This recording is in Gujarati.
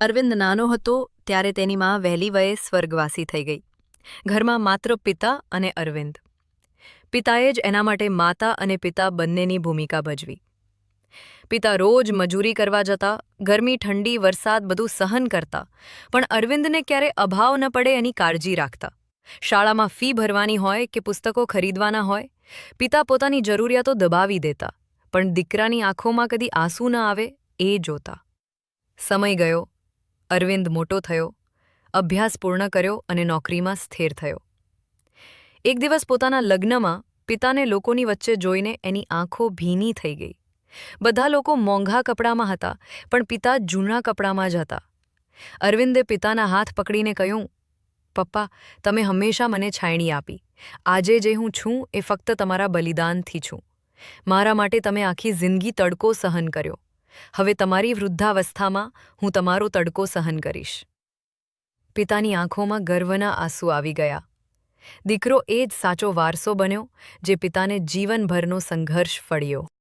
અરવિંદ નાનો હતો ત્યારે તેની માં વહેલી વયે સ્વર્ગવાસી થઈ ગઈ. ઘરમાં માત્ર પિતા અને અરવિંદ. પિતાએ જ એના માટે માતા અને પિતા બંનેની ભૂમિકા ભજવી. પિતા રોજ મજૂરી કરવા જતા, ગરમી, ઠંડી, વરસાદ બધું સહન કરતા, પણ અરવિંદને ક્યારે અભાવ ન પડે એની કાળજી રાખતા. શાળામાં ફી ભરવાની હોય કે પુસ્તકો ખરીદવાના હોય, પિતા પોતાની જરૂરિયાતો દબાવી દેતા, પણ દીકરાની આંખોમાં કદી આંસુ ન આવે એ જોતા. સમય ગયો અરવિંદ મોટો થયો, અભ્યાસ પૂર્ણ કર્યો અને નોકરીમાં સ્થિર થયો. એક દિવસ પોતાના લગ્નમાં પિતાને લોકોની વચ્ચે જોઈને એની આંખો ભીની થઈ ગઈ. બધા લોકો મોંઘા કપડામાં હતા, પણ પિતા જૂના કપડામાં જ હતા. અરવિંદે પિતાના હાથ પકડીને કહ્યું, પપ્પા, તમે હંમેશા મને છાયણી આપી. આજે જે હું છું એ ફક્ત તમારા બલિદાનથી છું. મારા માટે તમે આખી જિંદગી તડકો સહન કર્યો. હવે તમારી વૃદ્ધાવસ્થામાં હું તમારો તડકો સહન કરીશ. પિતાની આંખોમાં ગર્વના આંસુ આવી ગયા. દીકરો એ જ સાચો વારસો બન્યો, જે પિતાને જીવનભરનો સંઘર્ષ ફળ્યો.